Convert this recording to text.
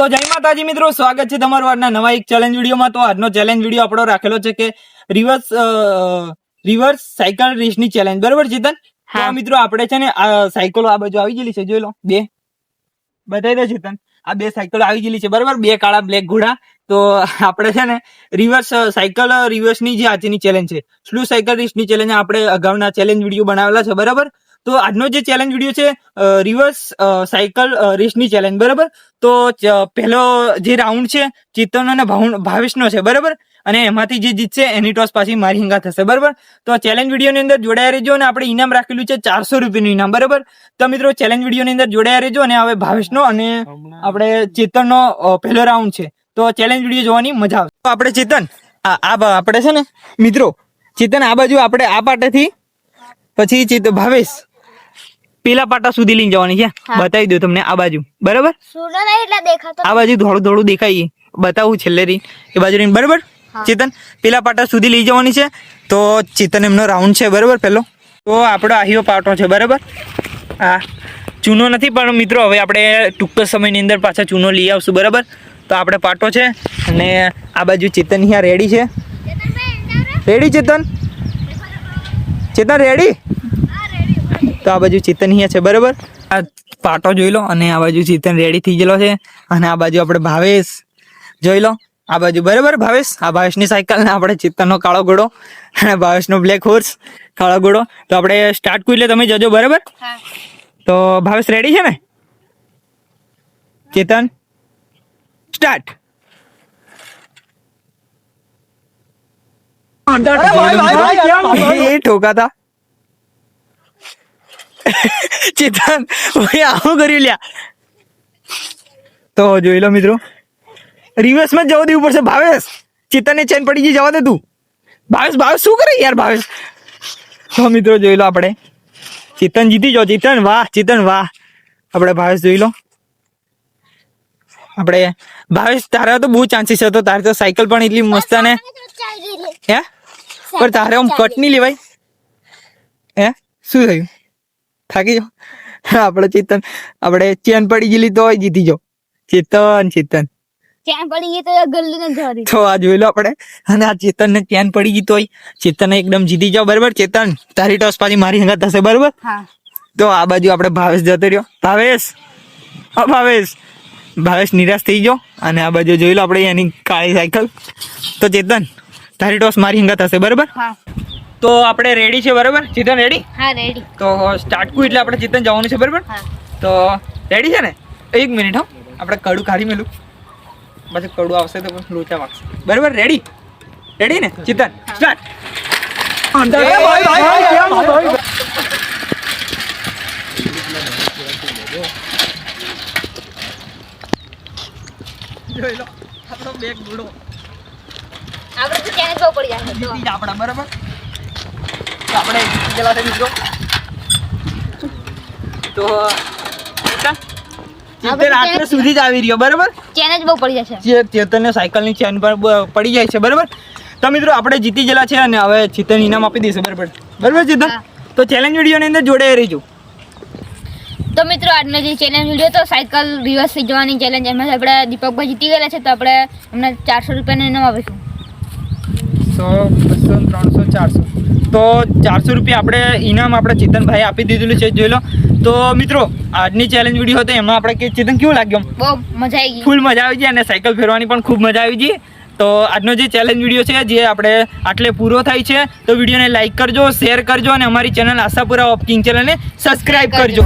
તો જય માતાજી મિત્રો સ્વાગત છે તમારું આજના નવા એક ચેલેન્જ વિડીયોમાં. તો આજનો ચેલેન્જ વીડિયો આપણો રાખેલો છે કે રિવર્સ રિવર્સ સાયકલ રેસની ચેલેન્જ બરોબર ચેતન હા. મિત્રો આપણે છે ને આ સાયકલો આ બાજુ આવી ગયેલી છે જોઈ લો. બે. બતાવી દો ચેતન આ બે સાયકલો આવી ગયેલી છે બરોબર? બે કાળા બ્લેક ઘોડા. તો આપણે છે ને રિવર્સ સાયકલ રિવર્સની જે આજની ચેલેન્જ છે સ્લુ સાયકલ રેસની ચેલેન્જ આપણે અગાઉના ચેલેન્જ વીડિયો બનાવેલા છે બરાબર? તો આજનો જે ચેલેન્જ વીડિયો છે રિવર્સ સાયકલ રેસની ચેલેન્જ બરાબર? તો પહેલો જે રાઉન્ડ છે ચેતન અને ભાવેશનો છે બરાબર? અને એમાંથી જે જીતશે એની ટોસ પાછી મારી હિંગા થશે બરાબર? તો ચેલેન્જ વિડીયોની અંદર જોડાયા રહેજો અને આપણે ઇનામ રાખેલું છે ચારસો રૂપિયાનું ઇનામ બરાબર? તો મિત્રો ચેલેન્જ વિડીયોની અંદર જોડાયા રહેજો અને હવે ભાવેશનો અને આપણે ચેતનનો પહેલો રાઉન્ડ છે. તો ચેલેન્જ વીડિયો જોવાની મજા આવશે તો આપણે ચેતન આ આ આપણે છે ને મિત્રો ચેતન આ બાજુ આપણે આ પાટેથી પછી ચેત ભાવેશ પેલા પાટા સુધી લઈને જવાની છે. બતાવી દઉં તમને આ બાજુ. બરાબર? આ બાજુ થોડું થોડું દેખાય બતાવું છેલ્લે રીન એ બાજુ રીન બરાબર? ચેતન પેલા પાટા સુધી લઈ જવાની છે. તો ચેતન એમનો રાઉન્ડ છે. બરાબર પેલો? તો આપણો આહીઓ પાટો છે. બરાબર? હા. ચૂનો નથી પણ મિત્રો હવે આપણે ટૂંક સમયની અંદર પાછા ચૂનો લઈ આવશું. બરાબર? તો આપણે પાટો છે અને આ બાજુ ચેતન અહીંયા રેડી છે. રેડી ચેતન? ચેતન રેડી તો આ બાજુ ચેતન અહીંયા છે બરાબર? આ પાટો જોઈ લો અને આ બાજુ ચેતન રેડી થઈ ગયેલો છે અને આ બાજુ આપણે ભાવેશ જોઈ લો આ બાજુ બરાબર ભાવેશ? આ ભાવેશની સાયકલ ને આપણે ચિતનનો કાળો ઘોડો અને ભાવેશનો બ્લેક હોર્સ કાળો ઘોડો. તો આપણે સ્ટાર્ટ કરી એટલે તમે જજો બરાબર? તો ભાવેશ રેડી છે ને? ચેતન સ્ટાર્ટ એ ઠોકાતા. ચેતન ભાઈ આવું કર્યું લ્યા. તો જોઈ લો મિત્રો. રિવર્સમાં જ જવા દેવું પડશે ભાવેશ. ચેતનને ચેન પડી ગઈ જવા દે તું. ભાવેશ ભાવેશ શું કરે યાર ભાવેશ? તો મિત્રો જોઈ લો આપણે. ચેતન જીતી જાઓ ચેતન વાહ ચેતન વાહ. આપણે ભાવેશ જોઈ લો. આપણે ભાવેશ તારા તો બહુ ચાન્સીસ હતો. તારે તો સાયકલ પણ એટલી મસ્ત અને હે? પણ તારે આમ કટ નહીં લેવાય? હે? શું થયું? થાકી જો આપણે ચેતન આપણે ચેન પડી ગયેલી તો જીતી જો ચેતન ચેતન. ચેન પડી ગઈ તો ગલ્લી ને ધરી. તો આ જોઈ લો આપણે. અને આ ચેતન ને ચેન પડી ગઈ તોય. ચેતન એકદમ જીતી જાઓ બરાબર? ચેતન તારી ટોસ પાછી મારી હંગાત થશે બરાબર? હા. તો આ બાજુ આપણે ભાવેશ જતો રહ્યો. ભાવેશ! હા ભાવેશ! ભાવેશ નિરાશ થઈ ગયો. અને આ બાજુ જોઈ લો આપણે એની કાળી સાયકલ. તો ચેતન તારી ટોસ મારી હંગાત થશે બરાબર? હા. તો આપણે રેડી છે બરાબર? ચિતન રેડી હા રેડી તો સ્ટાર્ટ કું એટલે આપણે ચિતન જવાનું છે બરાબર? હા. તો રેડી છે ને? એક મિનિટ હો. આપણે કડું કાઢી મેલું. પછી કડું આવશે તો લોચા વાગશે બરાબર? રેડી રેડી ને? ચિતન સ્ટાર્ટ જોઈ લો આપણો બેગ ગુડો આપણે તો બહુ પડી જાય આપણા બરાબર? આપણે ગયેલા છે મિત્રો તો ચેતન આટલે સુધી જ આવી રહ્યો બરાબર? ચેલેન્જ બહુ પડી જશે. જે ચેતનને સાયકલની ચેન પર પડી જાય છે બરાબર? તો મિત્રો આપણે જીતી ગયેલા છે અને હવે ચેતન ઇનામ આપી દઈશું બરાબર? બરાબર ચેતન? તો ચેલેન્જ વિડીયોની અંદર જોડાઈ રહીજો. તો મિત્રો આજનો જે ચેલેન્જ વીડિયો તો સાયકલ રિવર્સ થઈ જવાની ચેલેન્જ એમાં આપણે દીપકભાઈ જીતી ગયેલા છે તો આપણે એમને ચારસો રૂપિયાનું ઇનામ આપીશું. સો બસો ત્રણસો ચારસો. તો ચારસો રૂપિયા આપણે ઇનામ આપણે ચેતનભાઈ આપી દીધેલું છે જોઈ લો. તો મિત્રો આજની ચેલેન્જ વીડિયો હતો એમાં આપણે કે ચેતન કેવું લાગ્યું? બહુ મજા આવી ફૂલ મજા આવી ગઈ અને સાયકલ ફેરવાની પણ ખૂબ મજા આવી ગઈ. તો આજનો જે ચેલેન્જ વીડિયો છે જે આપણે આટલે પૂરો થાય છે તો વિડીયોને લાઇક કરજો શેર કરજો અને અમારી ચેનલ આશાપુરા ઓફ કિંગ ચેનલને સબસ્ક્રાઈબ કરજો.